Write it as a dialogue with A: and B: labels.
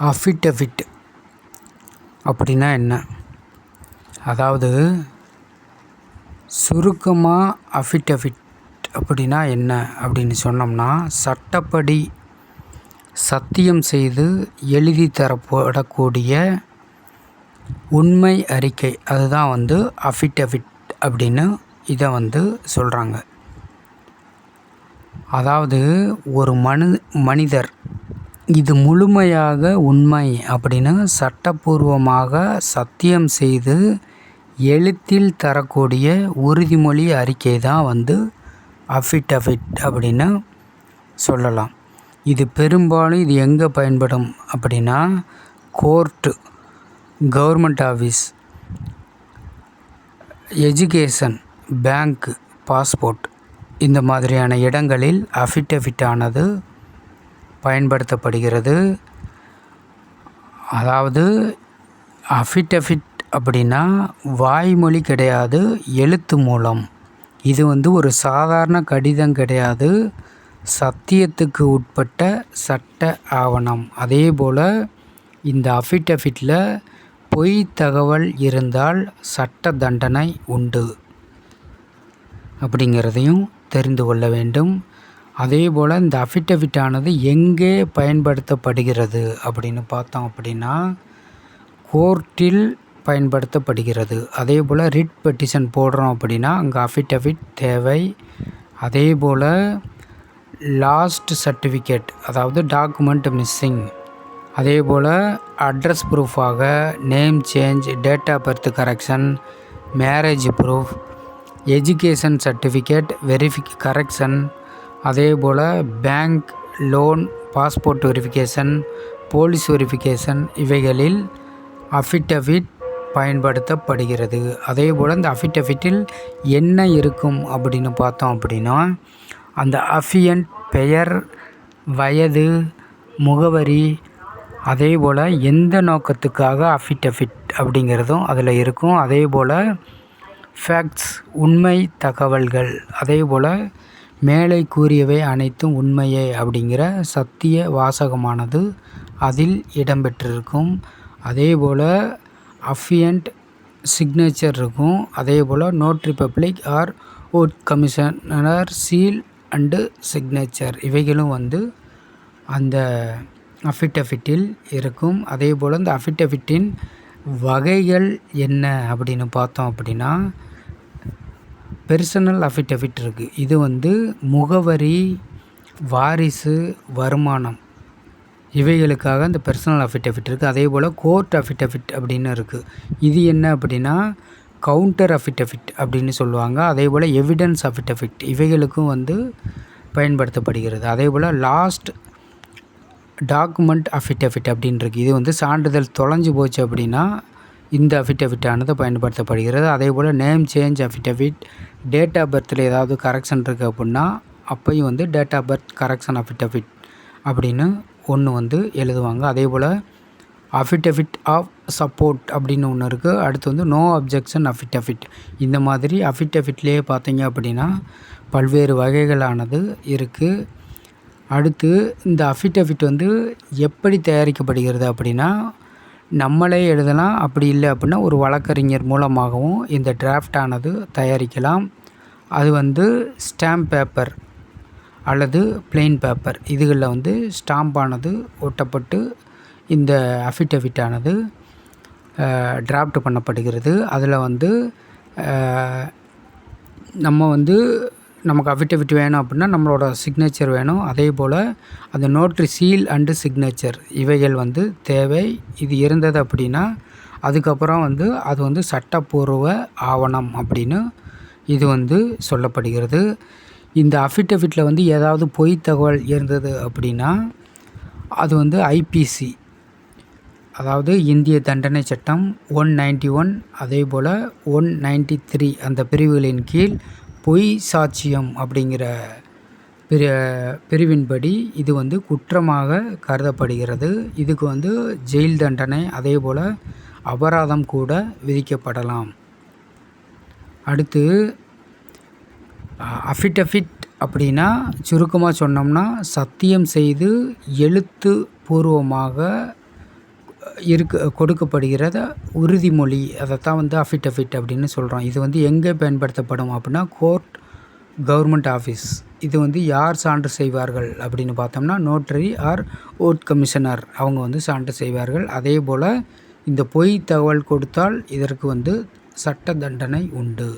A: Affidavit அப்படின்னா என்ன? அதாவது சுருக்கமாக அஃபிடவிட் அப்படின்னா என்ன அப்படின்னு சொன்னோம்னா சட்டப்படி சத்தியம் செய்து எழுதி தரப்படக்கூடிய உண்மை அறிக்கை. அதுதான் வந்து அஃபிடவிட் அப்படின்னு இதை வந்து சொல்கிறாங்க அதாவது ஒரு மனு மனிதர் இது முழுமையாக உண்மை அப்படின்னு சட்டப்பூர்வமாக சத்தியம் செய்து எழுத்தில் தரக்கூடிய உறுதிமொழி அறிக்கை தான் வந்து அஃபிடவிட் அப்படின்னு சொல்லலாம். இது பெரும்பாலும் இது எங்கே பயன்படும் அப்படின்னா court government office education bank passport இந்த மாதிரியான இடங்களில் அஃபிடவிட்டானது பயன்படுத்தப்படுகிறது. அதாவது அஃபிடவிட் அப்படின்னா வாய்மொழி கிடையாது எழுத்து மூலம். இது வந்து ஒரு சாதாரண கடிதம் கிடையாது சத்தியத்துக்கு உட்பட்ட சட்ட ஆவணம். அதே போல் இந்த அஃபிடவிட்டில் பொய் தகவல் இருந்தால் சட்ட தண்டனை உண்டு. அப்படிங்கிறதையும் தெரிந்து கொள்ள வேண்டும். அதே போல் இந்த அஃபிடவிட்டானது எங்கே பயன்படுத்தப்படுகிறது அப்படின்னு பார்த்தோம் அப்படின்னா கோர்ட்டில் பயன்படுத்தப்படுகிறது. அதே போல் ரிட் பெட்டிஷன் போடுறோம் அப்படின்னா அங்கே அஃபிடவிட் தேவை. அதே போல் லாஸ்ட் சர்டிஃபிகேட் அதாவது டாக்குமெண்ட் மிஸ்ஸிங் அதே போல் address ப்ரூஃபாக name change date of birth correction marriage proof education certificate வெரிஃபிக் correction அதே போல் bank loan passport verification police verification இவைகளில் அஃபிடவிட் பயன்படுத்தப்படுகிறது. அதே போல் இந்த அஃபிடவிட்டில் என்ன இருக்கும் அப்படின்னு பார்த்தோம் அப்படின்னா அந்த அஃபியன்ட் பெயர் வயது முகவரி அதே போல் எந்த நோக்கத்துக்காக அஃபிடவிட் அப்படிங்கிறதும் அதில் இருக்கும். அதே போல் ஃபேக்ட்ஸ் உண்மை தகவல்கள் அதே போல் மேலே கூறியவை அனைத்தும் உண்மையே அப்படிங்கிற சத்திய வாசகமானது அதில் இடம்பெற்றிருக்கும். அதே போல் அஃபியன்ட் சிக்னேச்சர் இருக்கும். அதே போல் notary public or oath commissioner seal and signature இவைகளும் வந்து அந்த அஃபிடவிட்டில் இருக்கும். அதே போல் இந்த அஃபிடவிட்டின் வகைகள் என்ன அப்படின்னு பார்த்தோம் அப்படின்னா பெர்சனல் அஃபிடவிட் இருக்குது இது வந்து முகவரி வாரிசு வருமானம். இவைகளுக்காக இந்த பெர்சனல் அஃபிடவிட் இருக்குது அதே போல் கோர்ட் அஃபிடவிட் அப்படின்னு இருக்குது இது என்ன அப்படின்னா கவுண்டர் அஃபிடவிட் அப்படின்னு சொல்லுவாங்க. அதே போல் எவிடன்ஸ் அஃபிடவிட் இவைகளுக்கும் வந்து பயன்படுத்தப்படுகிறது. அதே போல் லாஸ்ட் டாக்குமெண்ட் அஃபிடவிட் அப்படின்னு இருக்குது இது வந்து சான்றிதழ் தொலைஞ்சு போச்சு அப்படின்னா இந்த அஃபிடவிட்டானது பயன்படுத்தப்படுகிறது. அதே போல் name change affidavit date of பர்த்தில் ஏதாவது கரெக்ஷன் இருக்குது அப்படின்னா அப்பையும் வந்து date of birth correction affidavit அப்படின்னு ஒன்று வந்து எழுதுவாங்க. அதே போல் அஃபிடவிட் ஆஃப் சப்போர்ட் அப்படின்னு ஒன்று இருக்குது அடுத்து வந்து நோ அப்ஜெக்ஷன் அஃபிடவிட் இந்த மாதிரி அஃபிடவிட்லேயே பார்த்தீங்க அப்படின்னா பல்வேறு வகைகளானது இருக்குது அடுத்து இந்த அஃபிடவிட் வந்து எப்படி தயாரிக்கப்படுகிறது அப்படின்னா நம்மளே எழுதலாம். அப்படி இல்லை அப்படின்னா ஒரு வழக்கறிஞர் மூலமாகவும் இந்த டிராஃப்ட் ஆனது தயாரிக்கலாம். அது வந்து ஸ்டாம்ப் பேப்பர் அல்லது பிளெயின் பேப்பர் இதுகளில் வந்து ஸ்டாம்பானது ஒட்டப்பட்டு இந்த அஃபிடவிட் ஆனது டிராஃப்ட் பண்ணப்படுகிறது. அதில் வந்து நம்ம வந்து நமக்கு அஃபிடவிட் வேணும் அப்படின்னா நம்மளோட சிக்னேச்சர் வேணும். அதே போல் அந்த நோட்ரி சீல் அண்டு சிக்னேச்சர் இவைகள் வந்து தேவை. இது இருந்தது அப்படின்னா அதுக்கப்புறம் வந்து அது வந்து சட்டப்பூர்வ ஆவணம் அப்படின்னு இது வந்து சொல்லப்படுகிறது. இந்த அஃபிடவிட்டில் வந்து ஏதாவது பொய் தகவல் இருந்தது அப்படின்னா அது வந்து ஐபிசி அதாவது இந்திய தண்டனை சட்டம் ஒன் நைன்ட்டி ஒன் அதே போல் ஒன் நைன்ட்டி த்ரீ அந்த பிரிவுகளின் கீழ் பொய் சாட்சியம் அப்படிங்கிற பிரி பிரிவின்படி இது வந்து குற்றமாக கருதப்படுகிறது. இதுக்கு வந்து ஜெயில் தண்டனை அதே போல் அபராதம் கூட விதிக்கப்படலாம். அடுத்து அஃபிடஃபிட் அப்படின்னா சுருக்கமாக சொன்னோம்னா சத்தியம் செய்து எழுத்து பூர்வமாக இருக்க கொடுக்கப்படுகிறத உறுதிமொழி அதைத்தான் வந்து அஃபிடவிட் அப்படின்னு சொல்கிறோம் இது வந்து எங்கே பயன்படுத்தப்படும் அப்படின்னா கோர்ட் கவர்மெண்ட் ஆஃபீஸ் இது வந்து யார் சான்று செய்வார்கள் அப்படின்னு பார்த்தோம்னா நோட்டரி ஆர் ஓட் கமிஷனர் அவங்க வந்து சான்று செய்வார்கள். அதே போல் இந்த பொய் தகவல் கொடுத்தால் இதற்கு வந்து சட்ட தண்டனை உண்டு.